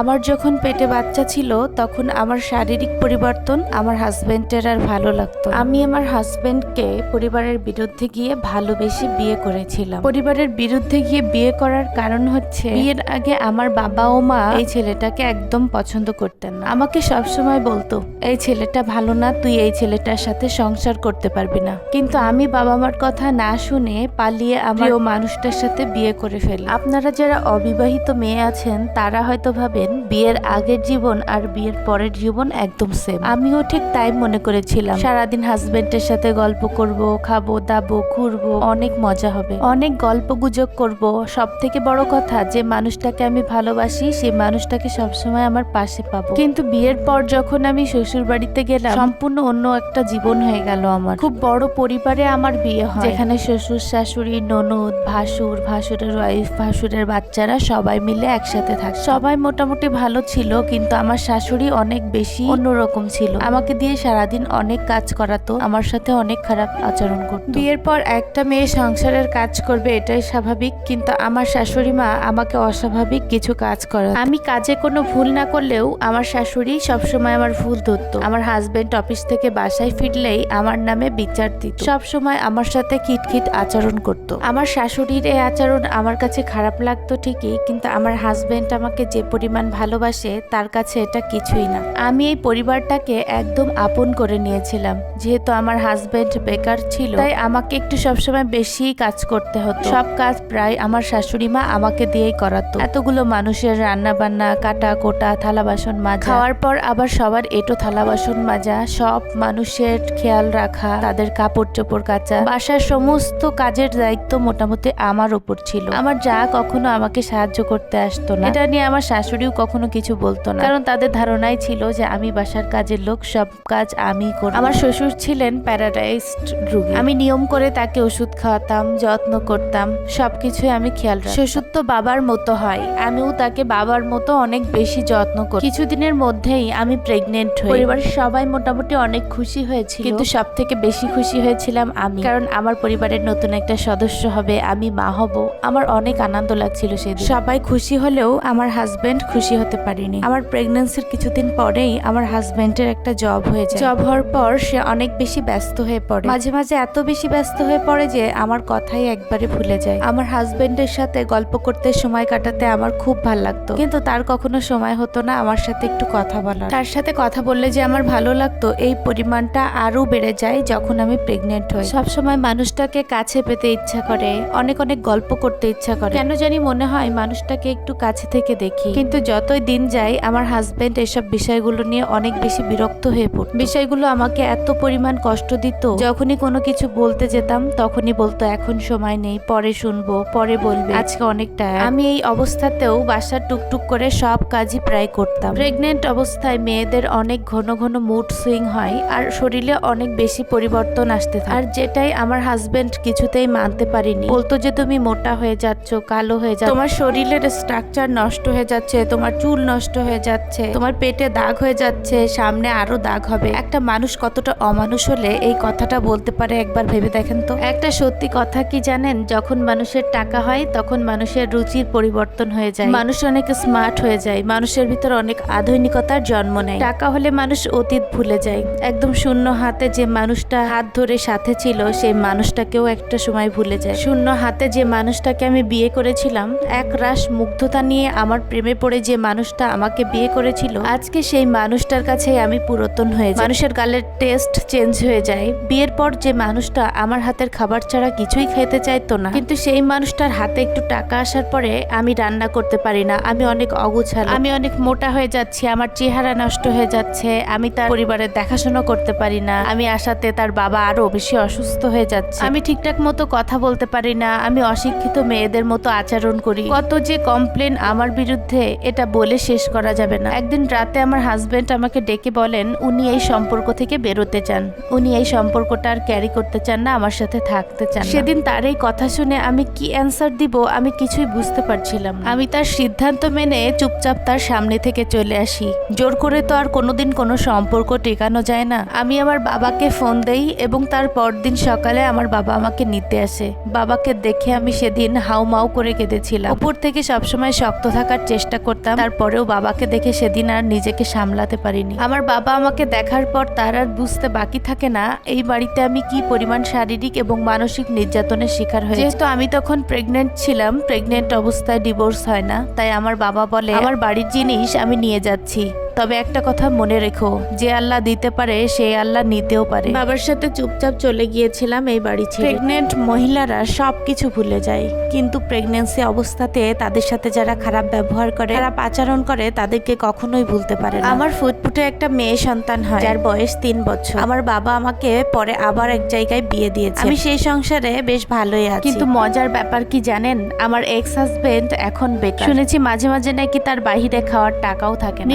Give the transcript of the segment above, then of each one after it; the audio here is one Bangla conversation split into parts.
আমার যখন পেটে বাচ্চা ছিল, তখন আমার শারীরিক পরিবর্তন আমার হাজবেন্ডের আর ভালো লাগতো আমি আমার হাজবেন্ডকে পরিবারের বিরুদ্ধে গিয়ে ভালোবেসে বিয়ে করেছিলাম। পরিবারের বিরুদ্ধে গিয়ে বিয়ে করার কারণ হচ্ছে, বিয়ের আগে আমার বাবা ও মা এই ছেলেটাকে একদম পছন্দ করতেন না। আমাকে সবসময় বলতো, এই ছেলেটা ভালো না, তুই এই ছেলেটার সাথে সংসার করতে পারবি না। কিন্তু আমি বাবা মার কথা না শুনে পালিয়ে আমার ও মানুষটার সাথে বিয়ে করে ফেলি আপনারা যারা অবিবাহিত মেয়ে আছেন, তারা হয়তো ভাবেন বিয়ের আগের জীবন আর বিয়ের পরের জীবন একদম সেম আমিও ঠিক তাই মনে করেছিলাম। সারাদিন হাজবেন্ডের সাথে গল্প করব, খাব, দাবো, ঘুরবো, অনেক মজা হবে। অনেক গল্প গুজব করব। সব থেকে বড় কথা, যে মানুষটাকে আমি ভালোবাসি, সেই মানুষটাকে সবসময় আমার পাশে পাবো। কিন্তু বিয়ের পর যখন আমি শ্বশুর বাড়িতে গেলাম, সম্পূর্ণ অন্য একটা জীবন হয়ে গেল আমার। খুব বড় পরিবারে আমার বিয়ে হয়। যেখানে শ্বশুর, শাশুড়ি, ননদ, ভাসুর, ভাসুরের ওয়াইফ ভাসুরের বাচ্চারা সবাই মিলে একসাথে থাকে। সবাই মোটামুটি ভালো ছিল, কিন্তু আমার শাশুড়ি অনেক বেশি অন্যরকম ছিল। আমাকে দিয়ে সারাদিন অনেক কাজ করাতো, আমার সাথে অনেক খারাপ আচরণ করতো। বিয়ের পর একটা মেয়ে সংসারের কাজ করবে, এটাই স্বাভাবিক, কিন্তু আমার শাশুড়ি মা আমাকে অস্বাভাবিক কিছু কাজ করা আমি কাজে কোনো ভুল না করলেও আমার শাশুড়ি সবসময় আমার ভুল ধরতো। আমার হাজবেন্ড অফিস থেকে বাসায় ফিরলেই আমার নামে বিচার দিত। সবসময় আমার সাথে খিটখিট আচরণ করত। আমার শাশুড়ির এই আচরণ আমার কাছে খারাপ লাগতো ঠিকই, কিন্তু আমার হাজবেন্ড আমাকে যে পরিমাণ ভালোবাসে, তার কাছে এটা কিছুই না। আমি এই পরিবারটাকে একদম আপন করে নিয়েছিলাম। যেহেতু আমার হাজবেন্ড বেকার ছিল, তাই আমাকে একটু সবসময় বেশি কাজ করতে হতো। সব কাজ প্রায় আমার শাশুড়ি মা আমাকে দিয়েই করাতো। এতগুলো মানুষের রান্না বান্না কাটা কোটা থালা বাসন মাজা, খাওয়ার পর আবার সবার এটো থালা বাসন মাজা, সব মানুষের খেয়াল রাখা, তাদের কাপড় চোপড় কাচা, বাসার সমস্ত কাজের দায়িত্ব মোটামুটি আমার উপর ছিল। আমার যা কখনো আমাকে সাহায্য করতে আসতো না। এটা নিয়ে আমার শাশুড়িও কখনো কিছু বলতো না। কারণ তাদের ধারণাই ছিল যে আমি বাসার কাজের লোক সব কাজ আমি করব। আমার শ্বশুর ছিলেন প্যারাডাইজড রোগী। আমি নিয়ম করে তাকে ওষুধ খাওয়াতাম যত্ন করতাম সবকিছুই আমি খেয়াল রাখতাম। শ্বশুর তো বাবার মতো হয়। আমিও তাকে বাবার মতো অনেক বেশি যত্ন করি কিছুদিনের মধ্যেই আমি প্রেগনেন্ট হই। পরিবারের সবাই মোটামুটি অনেক খুশি হয়েছিল। কিন্তু সব থেকে বেশি খুশি হয়েছিলাম আমি। কারণ আমার পরিবারের নতুন একটা সদস্য হবে আমি মা হব। আমার অনেক আনন্দ লাগছিল সেদিন। সবাই খুশি হলেও আমার হাজবেন্ড খুশি হতে পারিনি। আমার প্রেগনেন্সির কিছুদিন পরেই আমার হাজবেন্ডের একটা জব হয়ে যায়। জব হওয়ার পর সে অনেক বেশি ব্যস্ত হয়ে পড়ে। মাঝে মাঝে এত বেশি ব্যস্ত হয়ে পড়ে যে আমার কথাই একবারে ভুলে যায়। আমার হাজবেন্ডের সাথে গল্প করতে সময় কাটাতে আমার খুব ভালো লাগতো। কিন্তু তার কখনো সময় হতো না আমার সাথে একটু কথা বলার। তার সাথে কথা বললে যে আমার ভালো লাগতো, এই পরিমাণটা আরও বেড়ে যায় যখন আমি প্রেগনেন্ট হই। সব সময় মানুষটাকে কাছে পেতে ইচ্ছা করে, অনেক অনেক গল্প করতে ইচ্ছা করে। কেন জানি মনে হয় মানুষটাকে একটু কাছে থেকে দেখি। কিন্তু যতই দিন যায়, আমার হাজবেন্ড এসব বিষয়গুলো নিয়ে অনেক বেশি বিরক্ত হয়ে পড়ত। বিষয়গুলো আমাকে এত পরিমাণ কষ্ট দিত, যখনই কোনো কিছু বলতে যেতাম, তখনই বলতো, এখন সময় নেই, পরে শুনব, পরে বলবে। আজকে অনেকটা আমি এই অবস্থাতেও বাসার টুকটুক করে সব কাজই প্রায় করতাম। প্রেগনেন্ট অবস্থায় মেয়েদের অনেক ঘন ঘন মুড সুইং হয় আর শরীরে অনেক বেশি পরিবর্তন আসতে থাকে। আর যেটাই আমার হাজবেন্ড কিছুতেই মানতে পারিনি। বলতো যে, তুমি মোটা হয়ে যাচ্ছ, কালো হয়ে যাচ্ছ, তোমার শরীরের স্ট্রাকচার নষ্ট হয়ে যাচ্ছে তোমার চুল নষ্ট হয়ে যাচ্ছে, তোমার পেটে দাগ হয়ে যাচ্ছে, সামনে আরও দাগ হবে। একটা মানুষ কতটা অমানুষ হলে এই কথাটা বলতে পারে একবার ভেবে দেখেন তো? একটা সত্যি কথা কি জানেন? যখন মানুষের টাকা হয়, তখন মানুষের রুচির পরিবর্তন হয়ে যায়। মানুষ অনেক স্মার্ট হয়ে যায়, মানুষের ভিতর অনেক আধুনিকতার জন্ম নেয়। টাকা হলে মানুষ অতীত ভুলে যায়। একদম শূন্য হাতে যে মানুষটা হাত ধরে সাথে ছিল, সেই মানুষটাকেও একটা সময় ভুলে যায়। শূন্য হাতে যে মানুষটাকে আমি বিয়ে করেছিলাম, এক রাস মুগ্ধতা নিয়ে আমার প্রেমে পড়ে যে মানুষটা আমাকে বিয়ে করেছিল, আজকে সেই মানুষটার কাছে আমি পুরাতন হয়ে যাই। মানুষের গালের টেস্ট চেঞ্জ হয়ে যায়। বিয়ের পর যে মানুষটা আমার হাতের খাবার ছাড়া কিছুই খেতে চাইতো না, কিন্তু সেই মানুষটার হাতে একটু টাকা আসার পরে আমি রান্না করতে পারি না। আমি অনেক অগুছালো। আমি অনেক মোটা হয়ে যাচ্ছি, আমার চেহারা নষ্ট হয়ে যাচ্ছে, আমি তার পরিবারের দেখাশোনা করতে পারি না, আমি আসাতে তার বাবা আরও বেশি অসুস্থ হয়ে যাচ্ছে। আমি ঠিকঠাক মতো কথা বলতে পারি না, আমি অশিক্ষিত মেয়েদের মতো আচরণ করি। কত যে কমপ্লেন আমার বিরুদ্ধে, এটা বলে শেষ করা যাবে না। একদিন রাতে আমার হাজবেন্ড আমাকে ডেকে বলেন, উনি এই সম্পর্ক থেকে বেরোতে চান। উনি এই সম্পর্কটা আর ক্যারি করতে চান না, আমার সাথে থাকতে চান সেদিন তার এই কথা শুনে আমি কি অ্যান্সার দিব, আমি কিছুই বুঝতে পারছিলাম আমি তার সিদ্ধান্ত মেনে চুপচাপ তার সামনে থেকে চলে আসি। জোর করে তো আর কোনোদিন কোনো সম্পর্ক টেকানো যায় না। আমি আমার বাবাকে ফোন দেই এবং তার পরদিন সকালে আমার বাবা আমাকে নিতে আসে। বাবাকে দেখে আমি সেদিন হাউমাউ করে কেঁদেছিলাম। উপর থেকে সবসময় শক্ত থাকার চেষ্টা করতাম। যেতাম তারপরেও বাবাকে দেখে সেদিন আর নিজেকে সামলাতে পারিনি। আমার বাবা আমাকে দেখার পর তার আর বুঝতে বাকি থাকে না, এই বাড়িতে আমি কি পরিমাণ শারীরিক এবং মানসিক নির্যাতনের শিকার হয়েছি। যেহেতু আমি তখন প্রেগনেন্ট ছিলাম প্রেগনেন্ট অবস্থায় ডিভোর্স হয় না, তাই আমার বাবা বলে, আমার বাড়ির জিনিস আমি নিয়ে যাচ্ছি। তবে একটা কথা মনে রেখো যে আল্লাহ দিতে পারে সে আল্লাহ নিতেও পারে। বাবার সাথে চুপচাপ চলে গিয়েছিলাম এই বাড়ি ছেড়ে। প্রেগনেন্ট মহিলারা সব কিছু ভুলে যায় কিন্তু প্রেগনেন্সি অবস্থাতে তাদের সাথে যারা খারাপ ব্যবহার করে খারাপ আচরণ করে তাদেরকে কখনোই ভুলতে পারে না। আমার ফুটফুটে একটা মেয়ে সন্তান হয় যার বয়স তিন বছর। আমার বাবা আমাকে পরে আবার এক জায়গায় বিয়ে দিয়েছে। আমি সেই সংসারে বেশ ভালোই আছি। কিন্তু মজার ব্যাপার কি জানেন? আমার এক্স হাজবেন্ড এখন বেকার। শুনেছি মাঝে মাঝে নাকি তার বাহিরে খাওয়ার টাকাও থাকে না।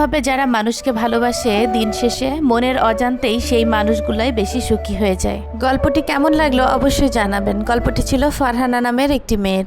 নিঃস্বার্থভাবে যারা মানুষকে ভালোবাসে দিন শেষে, মনের অজান্তেই সেই মানুষগুলাই বেশি সুখী হয়ে যায়। গল্পটি কেমন লাগল অবশ্যই জানাবেন। গল্পটি ছিল ফারহানা নামের একটি মেয়ের।